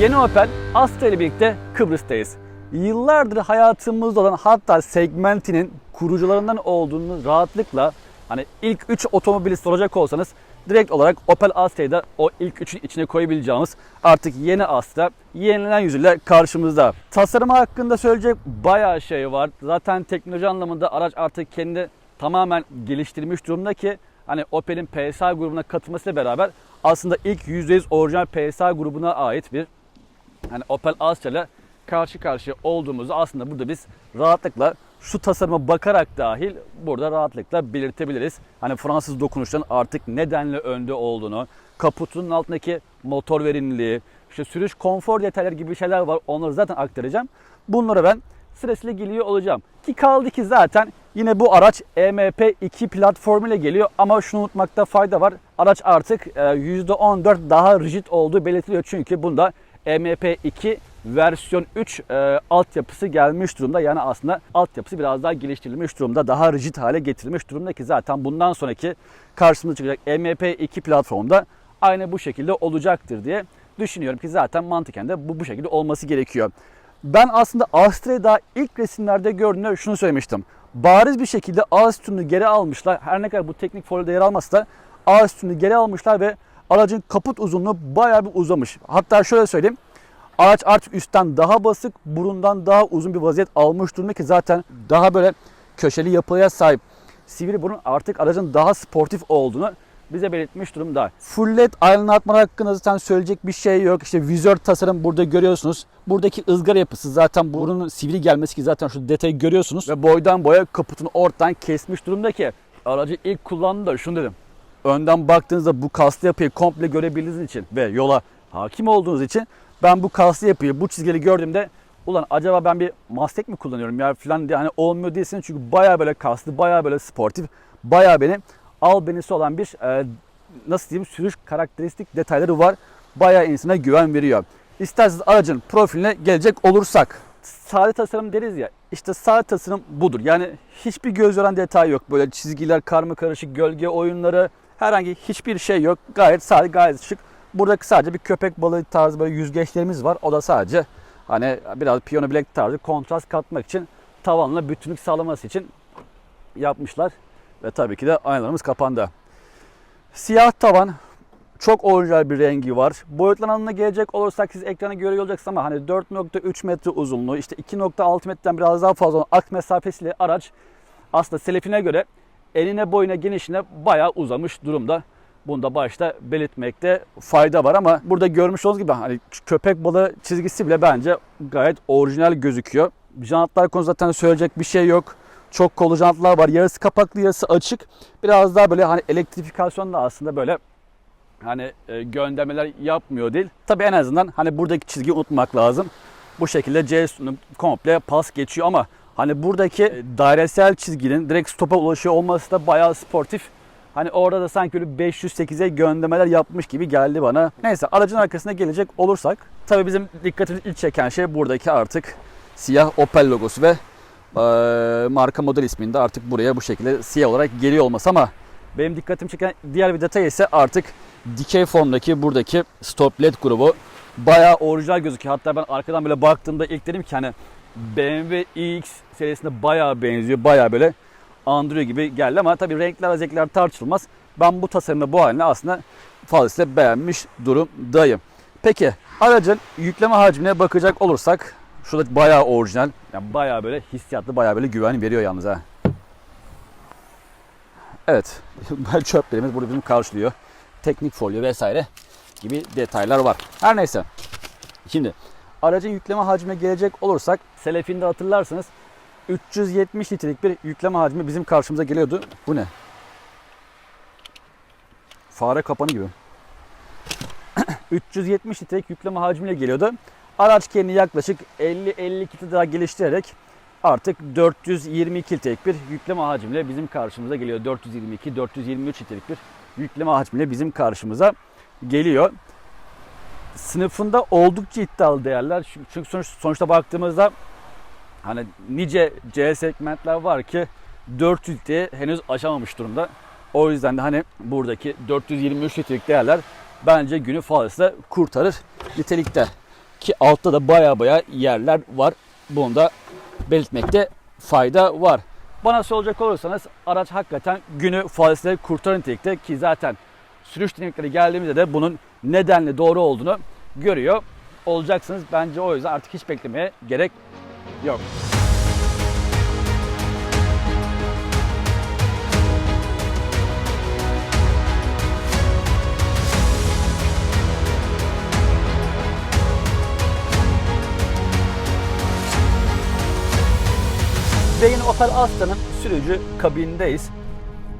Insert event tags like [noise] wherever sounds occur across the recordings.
Yeni Opel Astra ile birlikte Kıbrıs'tayız. Yıllardır hayatımızda olan hatta segmentinin kurucularından olduğunu rahatlıkla hani ilk 3 otomobili soracak olsanız direkt olarak Opel Astra'yı da o ilk üçün içine koyabileceğimiz artık yeni Astra yenilenen yüzüyle karşımızda. Tasarımı hakkında söyleyecek bayağı şey var. Zaten teknoloji anlamında araç artık kendi tamamen geliştirmiş durumda ki hani Opel'in PSA grubuna katılmasıyla beraber aslında ilk %100 orijinal PSA grubuna ait bir hani Opel Astra ile karşı karşıya olduğumuzu aslında burada biz rahatlıkla şu tasarıma bakarak dahil burada rahatlıkla belirtebiliriz. Hani Fransız dokunuşların artık nedenle önde olduğunu, kaputunun altındaki motor verimliliği, işte sürüş konfor detayları gibi şeyler var. Onları zaten aktaracağım. Bunlara ben sırasıyla geliyor olacağım. Ki kaldı ki zaten yine bu araç E EMP2 platformuyla geliyor ama şunu unutmakta fayda var. Araç artık e, %14 daha rigid olduğu belirtiliyor. Çünkü bunda E EMP2 versiyon 3 e, altyapısı gelmiş durumda. Yani aslında altyapısı biraz daha geliştirilmiş durumda. Daha rigid hale getirilmiş durumda ki zaten bundan sonraki karşımıza çıkacak E EMP2 platformda aynı bu şekilde olacaktır diye düşünüyorum ki zaten mantıken de bu bu şekilde olması gerekiyor. Ben aslında Astra'yı daha ilk resimlerde gördüğümde şunu söylemiştim. Bariz bir şekilde sütununu geri almışlar. Her ne kadar bu teknik folyoda yer almasa da sütununu geri almışlar ve aracın kaput uzunluğu bayağı bir uzamış. Hatta şöyle söyleyeyim. Araç artık üstten daha basık, burundan daha uzun bir vaziyet almış durumda ki zaten daha böyle köşeli yapıya sahip. Sivri burun artık aracın daha sportif olduğunu bize belirtmiş durumda. Full LED aydınlatmalar hakkında zaten söyleyecek bir şey yok. İşte vizör tasarım burada görüyorsunuz. Buradaki ızgara yapısı zaten burunun sivri gelmesi ki zaten şu detayı görüyorsunuz. Ve boydan boya kaputunu ortadan kesmiş durumda ki aracı ilk kullandığımda şunu dedim. Önden baktığınızda bu kaslı yapıyı komple görebildiğiniz için ve yola hakim olduğunuz için ben bu kaslı yapıyı, bu çizgileri gördüğümde ulan acaba ben bir Mustang mi kullanıyorum ya falan diye hani olmuyor değilsin çünkü baya böyle kaslı, baya böyle sportif, baya beni albenisi olan bir e, nasıl diyeyim sürüş karakteristik detayları var. Baya insana güven veriyor. İsterseniz aracın profiline gelecek olursak sade tasarım deriz ya işte sade tasarım budur. Yani hiçbir göz yoran detay yok. Böyle çizgiler, karma karışık, gölge oyunları herhangi hiçbir şey yok. Gayet sade, gayet şık. Buradaki sadece bir köpek balığı tarzı böyle yüzgeçlerimiz var. O da sadece hani biraz piyano bilek tarzı kontrast katmak için tavanla bütünlük sağlaması için yapmışlar. Ve tabii ki de aynalarımız kapandı. Siyah tavan çok orijinal bir rengi var. Boyutlar anlamına gelecek olursak siz ekrana görüyor olacaksınız ama hani 4.3 metre uzunluğu işte 2.6 metreden biraz daha fazla olan aks mesafesiyle araç aslında selefine göre enine boyuna genişine bayağı uzamış durumda. Bunu da başta belirtmekte fayda var ama burada görmüş olduğunuz gibi hani köpek balığı çizgisi bile bence gayet orijinal gözüküyor. Jantlar konu zaten söyleyecek bir şey yok. Çok kolu jantlar var. Yarısı kapaklı, yarısı açık. Biraz daha böyle hani elektrifikasyon da aslında böyle hani e, göndermeler yapmıyor değil. Tabii en azından hani buradaki çizgiyi unutmak lazım. Bu şekilde C komple pas geçiyor ama hani buradaki e, dairesel çizginin direkt stopa ulaşıyor olması da bayağı sportif. Hani orada da sanki böyle 508'e göndermeler yapmış gibi geldi bana. Neyse aracın arkasına gelecek olursak tabii bizim dikkatimizi ilk çeken şey buradaki artık siyah Opel logosu ve e, marka model isminde artık buraya bu şekilde siyah olarak geliyor olması ama benim dikkatimi çeken diğer bir detay ise artık dikey formdaki buradaki stop led grubu bayağı orijinal gözüküyor. Hatta ben arkadan böyle baktığımda ilk dedim ki hani BMW iX serisine bayağı benziyor. Bayağı böyle andırıyor gibi geldi ama tabii renkler zevkler tartışılmaz. Ben bu tasarımda bu halini aslında fazlasıyla beğenmiş durumdayım. Peki aracın yükleme hacmine bakacak olursak şurada bayağı orijinal. Yani bayağı böyle hissiyatlı, bayağı böyle güven veriyor yalnız ha. Evet, [laughs] çöplerimiz burada bizim karşılıyor. Teknik folyo vesaire gibi detaylar var. Her neyse. Şimdi aracın yükleme hacmine gelecek olursak Selefi'nde hatırlarsanız 370 litrelik bir yükleme hacmi bizim karşımıza geliyordu. Bu ne? Fare kapanı gibi. [clears throat] 370 litrelik yükleme hacmiyle geliyordu. Araç kendini yaklaşık 50-52 litre daha geliştirerek artık 422 litrelik bir yükleme hacmiyle bizim karşımıza geliyor. 422-423 litrelik bir yükleme hacmiyle bizim karşımıza geliyor. Sınıfında oldukça iddialı değerler. Çünkü sonuç, sonuçta baktığımızda hani nice C segmentler var ki 400 litreye henüz aşamamış durumda. O yüzden de hani buradaki 423 litrelik değerler bence günü fazlasıyla kurtarır nitelikte. Ki altta da baya baya yerler var. Bunu da belirtmekte fayda var. Bana soracak olursanız araç hakikaten günü fazlasıyla kurtaran nitelikte ki zaten sürüş dinamikleri geldiğimizde de bunun nedenli doğru olduğunu görüyor olacaksınız. Bence o yüzden artık hiç beklemeye gerek yok. Ve yine Opel Astra'nın sürücü kabindeyiz.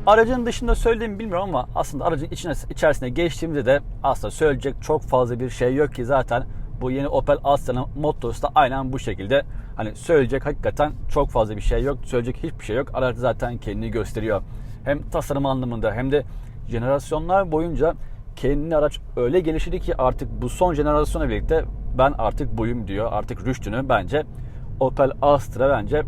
Aracın dışında söylediğimi bilmiyorum ama aslında aracın içine, içerisine geçtiğimde de aslında söyleyecek çok fazla bir şey yok ki zaten bu yeni Opel Astra'nın mottosu da aynen bu şekilde. Hani söyleyecek hakikaten çok fazla bir şey yok. Söyleyecek hiçbir şey yok. Araç zaten kendini gösteriyor. Hem tasarım anlamında hem de jenerasyonlar boyunca kendini araç öyle geliştirdi ki artık bu son jenerasyona birlikte ben artık buyum diyor. Artık rüştünü bence Opel Astra bence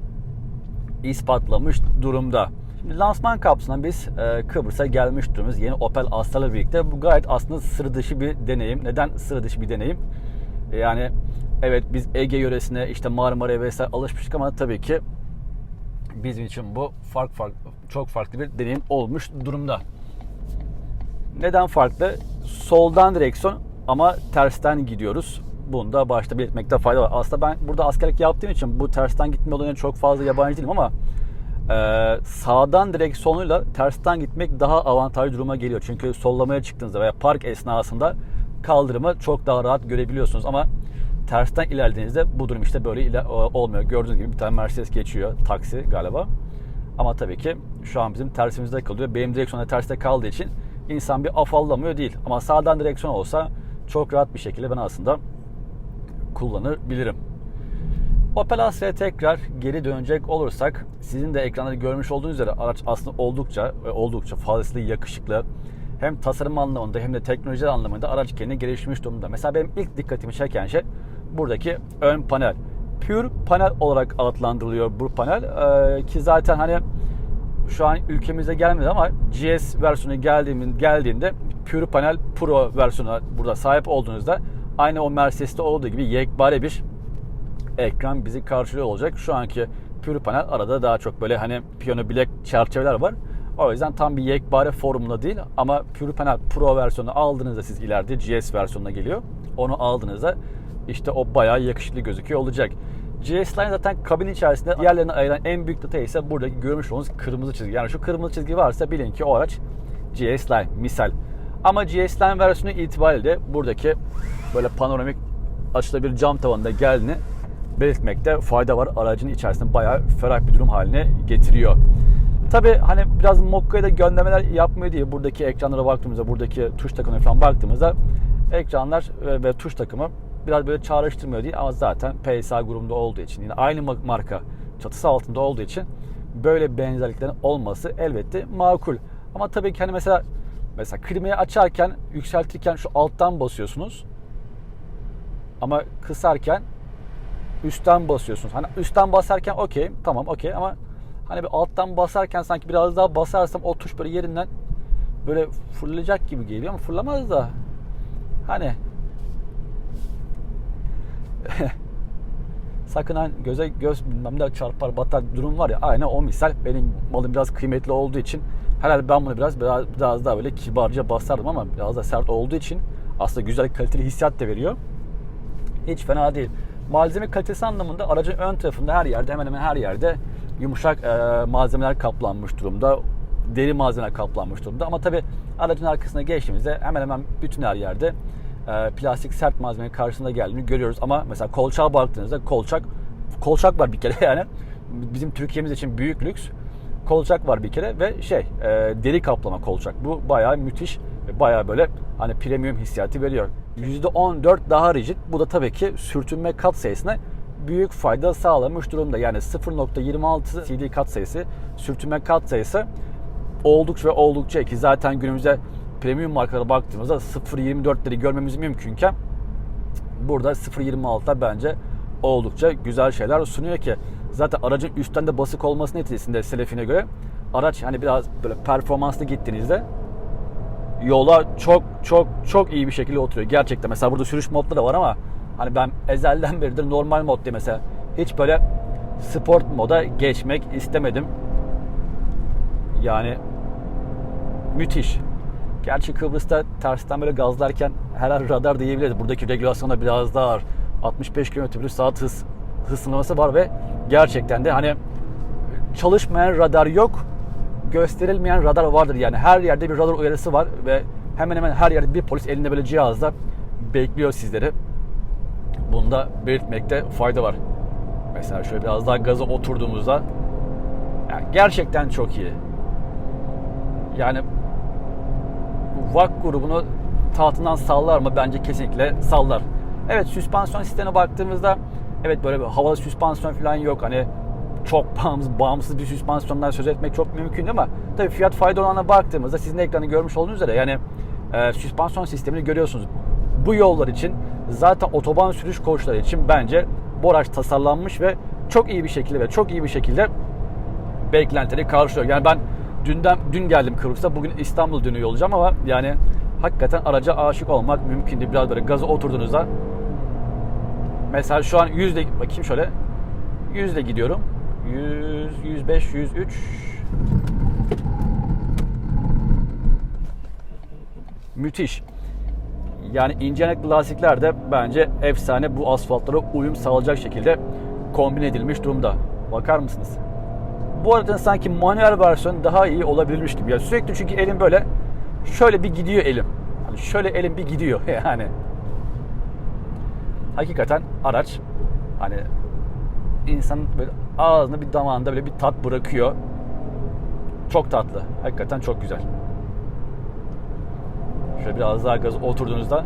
ispatlamış durumda. Şimdi lansman kapsamında biz e, Kıbrıs'a gelmiş durumuz yeni Opel Astra'la birlikte. Bu gayet aslında sıra dışı bir deneyim. Neden sıra dışı bir deneyim? Yani evet biz Ege yöresine işte Marmara'ya vesaire alışmıştık ama tabii ki bizim için bu fark fark çok farklı bir deneyim olmuş durumda. Neden farklı? Soldan direksiyon ama tersten gidiyoruz. Bunu da başta belirtmekte fayda var. Aslında ben burada askerlik yaptığım için bu tersten gitme olayına çok fazla yabancı değilim ama e, sağdan direksiyonuyla tersten gitmek daha avantajlı duruma geliyor. Çünkü sollamaya çıktığınızda veya park esnasında kaldırımı çok daha rahat görebiliyorsunuz ama tersten ilerlediğinizde bu durum işte böyle ile, olmuyor. Gördüğünüz gibi bir tane Mercedes geçiyor. Taksi galiba. Ama tabii ki şu an bizim tersimizde kalıyor. Benim direksiyonda terste kaldığı için insan bir afallamıyor değil. Ama sağdan direksiyon olsa çok rahat bir şekilde ben aslında kullanabilirim. Opel Astra'ya tekrar geri dönecek olursak sizin de ekranda görmüş olduğunuz üzere araç aslında oldukça ve oldukça fazlasıyla yakışıklı. Hem tasarım anlamında hem de teknoloji anlamında araç kendini geliştirmiş durumda. Mesela benim ilk dikkatimi çeken şey buradaki ön panel. Pure panel olarak adlandırılıyor bu panel. Ee, ki zaten hani şu an ülkemize gelmedi ama GS versiyonu geldiğinde, geldiğinde Pure Panel Pro versiyonuna burada sahip olduğunuzda aynı o Mercedes'te olduğu gibi yekpare bir ekran bizi karşılıyor olacak. Şu anki Pure Panel arada daha çok böyle hani piyano bilek çerçeveler var. O yüzden tam bir yekpare formunda değil ama Pure Panel Pro versiyonu aldığınızda siz ileride GS versiyonuna geliyor. Onu aldığınızda işte o bayağı yakışıklı gözüküyor olacak. GS Line zaten kabin içerisinde diğerlerine ayıran en büyük detay ise buradaki görmüş olduğunuz kırmızı çizgi. Yani şu kırmızı çizgi varsa bilin ki o araç GS Line misal. Ama GS Line versiyonu itibariyle buradaki böyle panoramik açılabilir cam tavanında geldiğini belirtmekte fayda var. Aracın içerisinde bayağı ferah bir durum haline getiriyor. Tabi hani biraz Mokka'ya da göndermeler yapmıyor diye buradaki ekranlara baktığımızda, buradaki tuş takımına falan baktığımızda ekranlar ve, ve tuş takımı biraz böyle çağrıştırmıyor değil ama zaten PSA grubunda olduğu için yine aynı marka çatısı altında olduğu için böyle benzerliklerin olması elbette makul. Ama tabii ki hani mesela mesela klimayı açarken, yükseltirken şu alttan basıyorsunuz. Ama kısarken üstten basıyorsunuz. Hani üstten basarken okey, tamam okey ama hani bir alttan basarken sanki biraz daha basarsam o tuş böyle yerinden böyle fırlayacak gibi geliyor ama fırlamaz da hani [laughs] sakın hani göze göz bilmem ne çarpar batar durum var ya aynı o misal benim malım biraz kıymetli olduğu için herhalde ben bunu biraz biraz, biraz daha böyle kibarca basardım ama biraz da sert olduğu için aslında güzel kaliteli hissiyat da veriyor. Hiç fena değil. Malzeme kalitesi anlamında aracın ön tarafında her yerde hemen hemen her yerde yumuşak e, malzemeler kaplanmış durumda. Deri malzemeler kaplanmış durumda. Ama tabi aracın arkasına geçtiğimizde hemen hemen bütün her yerde e, plastik sert malzeme karşısında geldiğini görüyoruz. Ama mesela kolçağa baktığınızda kolçak kolçak var bir kere [laughs] yani. Bizim Türkiye'miz için büyük lüks. Kolçak var bir kere ve şey e, deri kaplama kolçak. Bu bayağı müthiş bayağı böyle hani premium hissiyatı veriyor. %14 daha rigid. Bu da tabii ki sürtünme kat sayısına büyük fayda sağlamış durumda. Yani 0.26 CD kat sayısı, sürtünme kat sayısı oldukça ve oldukça ki zaten günümüzde premium markalara baktığımızda 0.24'leri görmemiz mümkünken burada 0.26'da bence oldukça güzel şeyler sunuyor ki zaten aracın üstten de basık olması neticesinde Selefi'ne göre araç hani biraz böyle performanslı gittiğinizde yola çok çok çok iyi bir şekilde oturuyor. Gerçekten mesela burada sürüş modları da var ama Hani ben ezelden beridir normal mod diye mesela hiç böyle sport moda geçmek istemedim. Yani müthiş. Gerçi Kıbrıs'ta tersten böyle gazlarken her an radar diyebiliriz. Buradaki regülasyonda biraz daha ağır. 65 km saat hız, hız sınırlaması var ve gerçekten de hani çalışmayan radar yok. Gösterilmeyen radar vardır yani. Her yerde bir radar uyarısı var ve hemen hemen her yerde bir polis elinde böyle cihazla bekliyor sizleri. Bunda belirtmekte fayda var. Mesela şöyle biraz daha gaza oturduğumuzda yani gerçekten çok iyi. Yani VAK grubunu tahtından sallar mı? Bence kesinlikle sallar. Evet süspansiyon sistemine baktığımızda evet böyle bir havalı süspansiyon falan yok. Hani çok [laughs] bağımsız, bağımsız bir süspansiyondan söz etmek çok mümkün ama tabii fiyat fayda oranına baktığımızda sizin ekranı görmüş olduğunuz üzere yani e, süspansiyon sistemini görüyorsunuz. Bu yollar için zaten otoban sürüş koçları için bence bu araç tasarlanmış ve çok iyi bir şekilde ve çok iyi bir şekilde beklentileri karşılıyor. Yani ben dünden dün geldim Kıbrıs'a. Bugün İstanbul dönüyor olacağım ama yani hakikaten araca aşık olmak mümkün değil. Biraz böyle gaza oturduğunuzda mesela şu an yüzde bakayım şöyle yüzde gidiyorum. 100, 105, 103 Müthiş. Yani incelik lastikler de bence efsane bu asfaltlara uyum sağlayacak şekilde kombin edilmiş durumda. Bakar mısınız? Bu arada sanki manuel versiyon daha iyi olabilirmiş gibi. Yani sürekli çünkü elim böyle şöyle bir gidiyor elim. Hani şöyle elim bir gidiyor [laughs] yani. Hakikaten araç hani insanın böyle ağzında bir damağında böyle bir tat bırakıyor. Çok tatlı. Hakikaten çok güzel. Şöyle biraz daha gaz oturduğunuzda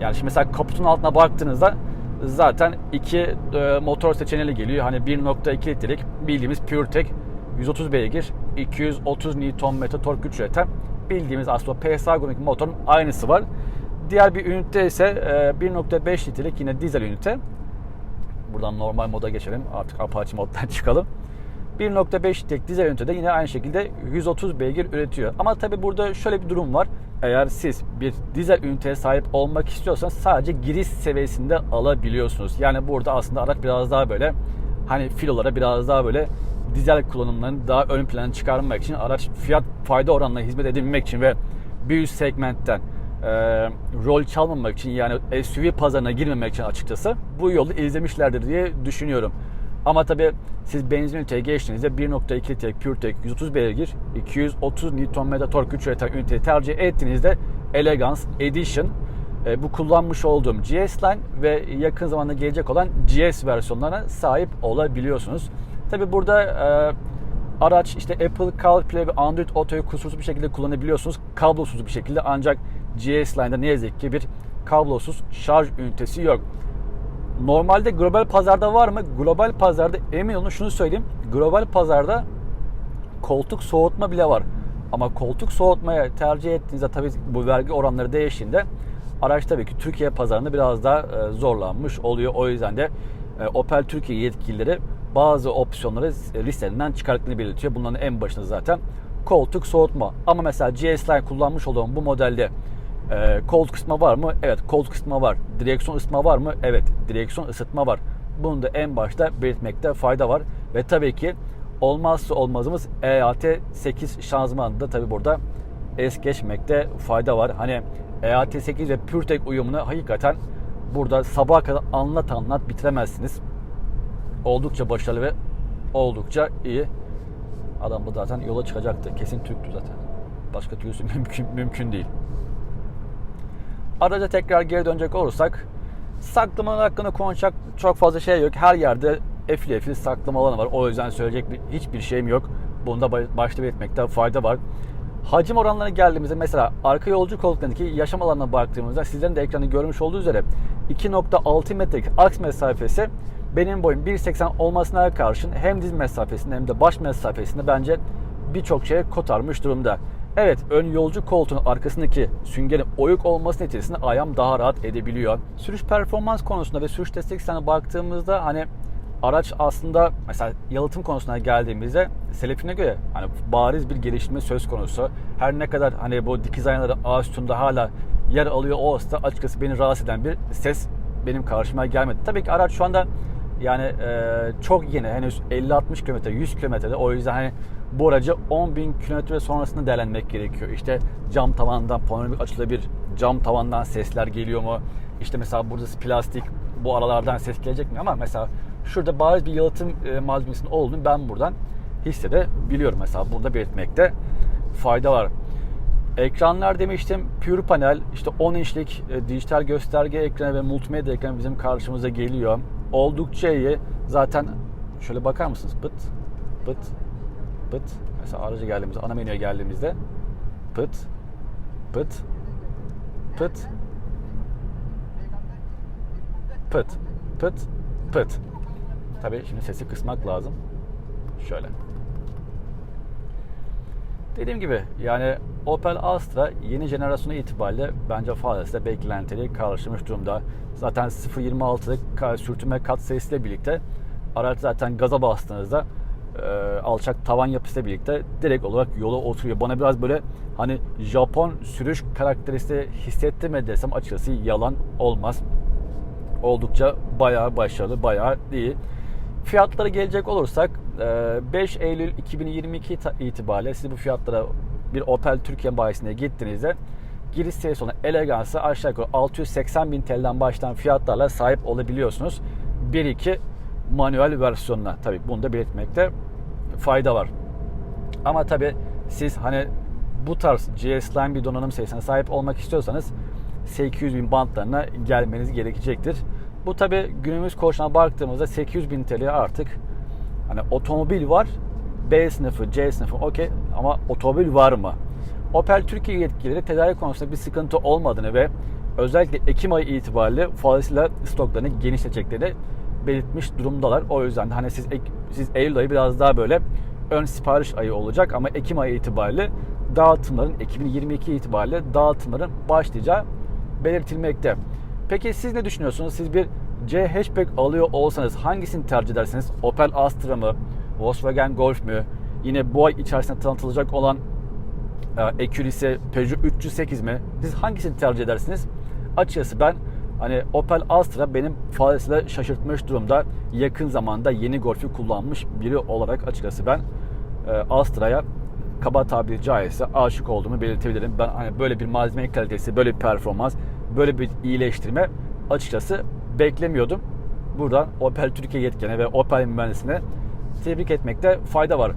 yani şimdi mesela kaputun altına baktığınızda zaten iki e, motor seçeneği geliyor. Hani 1.2 litrelik bildiğimiz PureTech 130 beygir 230 Nm tork güç üreten bildiğimiz aslında PSA grubundaki motorun aynısı var. Diğer bir ünite ise e, 1.5 litrelik yine dizel ünite. Buradan normal moda geçelim. Artık Apache moddan [laughs] çıkalım. 1.5 litrelik dizel ünitede yine aynı şekilde 130 beygir üretiyor. Ama tabi burada şöyle bir durum var. Eğer siz bir dizel üniteye sahip olmak istiyorsanız sadece giriş seviyesinde alabiliyorsunuz. Yani burada aslında araç biraz daha böyle hani filolara biraz daha böyle dizel kullanımlarını daha ön plana çıkarmak için araç fiyat fayda oranına hizmet edebilmek için ve bir üst segmentten e, rol çalmamak için yani SUV pazarına girmemek için açıkçası bu yolu izlemişlerdir diye düşünüyorum. Ama tabi siz benzin üniteye geçtiğinizde 1.2 litrelik PureTech 130 beygir 230 Nm tork güç üreten üniteyi tercih ettiğinizde Elegance Edition e, bu kullanmış olduğum GS Line ve yakın zamanda gelecek olan GS versiyonlarına sahip olabiliyorsunuz. Tabi burada e, araç işte Apple CarPlay ve Android Auto'yu kusursuz bir şekilde kullanabiliyorsunuz. Kablosuz bir şekilde ancak GS Line'da ne yazık ki bir kablosuz şarj ünitesi yok. Normalde global pazarda var mı? Global pazarda emin olun şunu söyleyeyim. Global pazarda koltuk soğutma bile var. Ama koltuk soğutmaya tercih ettiğinizde tabii bu vergi oranları değiştiğinde araç tabii ki Türkiye pazarında biraz daha e, zorlanmış oluyor. O yüzden de e, Opel Türkiye yetkilileri bazı opsiyonları listelerinden çıkarttığını belirtiyor. Bunların en başında zaten koltuk soğutma. Ama mesela GS Line kullanmış olduğum bu modelde e, koltuk ısıtma var mı? Evet koltuk ısıtma var. Direksiyon ısıtma var mı? Evet direksiyon ısıtma var. Bunu da en başta belirtmekte fayda var. Ve tabii ki olmazsa olmazımız EAT 8 şanzımanında tabii burada es geçmekte fayda var. Hani EAT 8 ve PureTech uyumunu hakikaten burada sabaha kadar anlat anlat bitiremezsiniz. Oldukça başarılı ve oldukça iyi. Adam bu zaten yola çıkacaktı. Kesin Türktü zaten. Başka türlüsü [laughs] mümkün, mümkün değil. Araca tekrar geri dönecek olursak saklama hakkında konuşacak çok fazla şey yok. Her yerde efil efil saklama alanı var. O yüzden söyleyecek bir, hiçbir şeyim yok. Bunda başta belirtmekte fayda var. Hacim oranlarına geldiğimizde mesela arka yolcu koltuklarındaki yaşam alanına baktığımızda sizlerin de ekranı görmüş olduğu üzere 2.6 metrelik aks mesafesi benim boyum 1.80 olmasına karşın hem diz mesafesinde hem de baş mesafesinde bence birçok şeye kotarmış durumda. Evet ön yolcu koltuğunun arkasındaki süngerin oyuk olması neticesinde ayağım daha rahat edebiliyor. Sürüş performans konusunda ve sürüş destek sistemine baktığımızda hani araç aslında mesela yalıtım konusuna geldiğimizde Selefine göre hani bariz bir gelişme söz konusu. Her ne kadar hani bu dikiz aynaları ağ üstünde hala yer alıyor olsa da açıkçası beni rahatsız eden bir ses benim karşıma gelmedi. Tabii ki araç şu anda yani e, çok yeni henüz 50-60 kilometre 100 kilometrede o yüzden hani bu aracı 10.000 kilometre sonrasında değerlendirmek gerekiyor. İşte cam tavandan panoramik açılabilir cam tavandan sesler geliyor mu? İşte mesela burada plastik bu aralardan ses gelecek mi? Ama mesela şurada bariz bir yalıtım e, malzemesinin olduğunu ben buradan hissedebiliyorum. Mesela burada belirtmekte fayda var. Ekranlar demiştim. Pure panel işte 10 inçlik e, dijital gösterge ekranı ve multimedya ekranı bizim karşımıza geliyor. Oldukça iyi. Zaten şöyle bakar mısınız? Pıt pıt pıt. Mesela araca geldiğimizde, ana menüye geldiğimizde pıt pıt pıt pıt pıt pıt. Tabii şimdi sesi kısmak lazım. Şöyle. Dediğim gibi yani Opel Astra yeni jenerasyonu itibariyle bence fazlasıyla beklentileri karşılamış durumda. Zaten 0.26'lık sürtünme kat sayısıyla birlikte araç zaten gaza bastığınızda e, alçak tavan yapısıyla birlikte direkt olarak yola oturuyor. Bana biraz böyle hani Japon sürüş karakteristiği hissettirmedi desem açıkçası yalan olmaz. Oldukça bayağı başarılı, bayağı iyi. Fiyatlara gelecek olursak 5 Eylül 2022 itibariyle siz bu fiyatlara bir Opel Türkiye bayisine gittiğinizde giriş olan Elegance'a aşağı yukarı 680 bin TL'den başlayan fiyatlarla sahip olabiliyorsunuz. 1.2 manuel versiyonuna. Tabii bunu da belirtmekte fayda var. Ama tabii siz hani bu tarz GS Line bir donanım sayısına sahip olmak istiyorsanız 800 bin bantlarına gelmeniz gerekecektir. Bu tabi günümüz koşuna baktığımızda 800 bin TL artık hani otomobil var B sınıfı, C sınıfı okey ama otomobil var mı? Opel Türkiye yetkilileri tedarik konusunda bir sıkıntı olmadığını ve özellikle Ekim ayı itibariyle fazlasıyla stoklarını genişleteceklerini belirtmiş durumdalar. O yüzden de hani siz siz Eylül ayı biraz daha böyle ön sipariş ayı olacak ama Ekim ayı itibariyle dağıtımların 2022 itibariyle dağıtımların başlayacağı belirtilmekte. Peki siz ne düşünüyorsunuz? Siz bir C hatchback alıyor olsanız hangisini tercih edersiniz? Opel Astra mı? Volkswagen Golf mü? Yine bu ay içerisinde tanıtılacak olan e, Ecury'si Peugeot 308 mi? Siz hangisini tercih edersiniz? Açıkçası ben hani Opel Astra benim fazlasıyla şaşırtmış durumda. Yakın zamanda yeni Golf'ü kullanmış biri olarak açıkçası ben e, Astra'ya kaba tabiri caizse aşık olduğumu belirtebilirim. Ben hani böyle bir malzeme kalitesi, böyle bir performans, böyle bir iyileştirme açıkçası beklemiyordum. Buradan Opel Türkiye yetkene ve Opel mühendisine tebrik etmekte fayda var.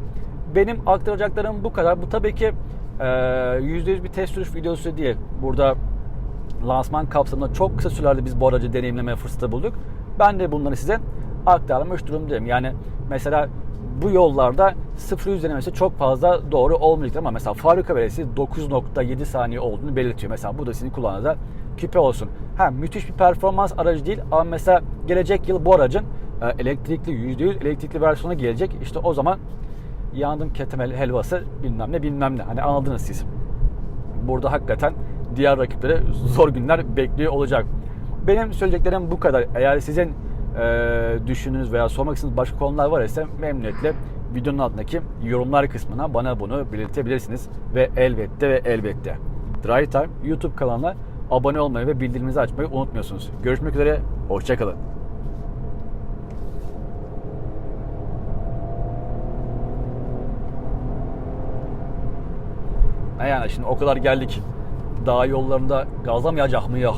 Benim aktaracaklarım bu kadar. Bu tabii ki %100 bir test sürüş videosu değil. Burada lansman kapsamında çok kısa sürelerde biz bu aracı deneyimleme fırsatı bulduk. Ben de bunları size aktarmış durumdayım. Yani mesela bu yollarda 0 100 denemesi çok fazla doğru olmayacak ama mesela fabrika verisi 9.7 saniye olduğunu belirtiyor. Mesela bu da sizin kulağınıza küpe olsun. Ha müthiş bir performans aracı değil ama mesela gelecek yıl bu aracın e, elektrikli %100 elektrikli versiyonu gelecek. İşte o zaman yandım ketemel helvası bilmem ne bilmem ne. Hani anladınız siz. Burada hakikaten diğer rakiplere zor günler bekliyor olacak. Benim söyleyeceklerim bu kadar. Eğer sizin e, düşündüğünüz veya sormak istediğiniz başka konular var ise memnuniyetle videonun altındaki yorumlar kısmına bana bunu belirtebilirsiniz. Ve elbette ve elbette Drive Time YouTube kanalına abone olmayı ve bildiriminizi açmayı unutmuyorsunuz. Görüşmek üzere, hoşçakalın. Yani şimdi o kadar geldik. Dağ yollarında gazlamayacak mı yok?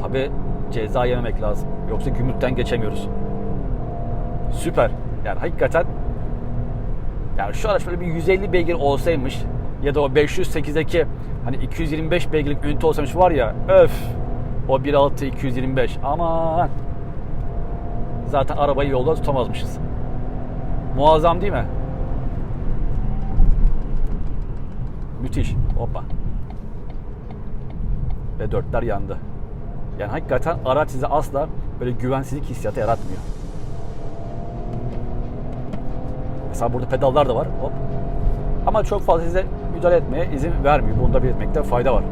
Tabi ceza yememek lazım. Yoksa gümrükten geçemiyoruz. Süper. Yani hakikaten yani şu araç böyle bir 150 beygir olsaymış ya da o 508'deki hani 225 beygirlik ünite olsaymış var ya öf o 1.6 225 ama zaten arabayı yolda tutamazmışız. Muazzam değil mi? Müthiş. Hoppa. Ve dörtler yandı. Yani hakikaten araç size asla böyle güvensizlik hissiyatı yaratmıyor. Mesela burada pedallar da var. Hop. Ama çok fazla size müdahale etmeye izin vermiyor. Bunu da belirtmekte fayda var.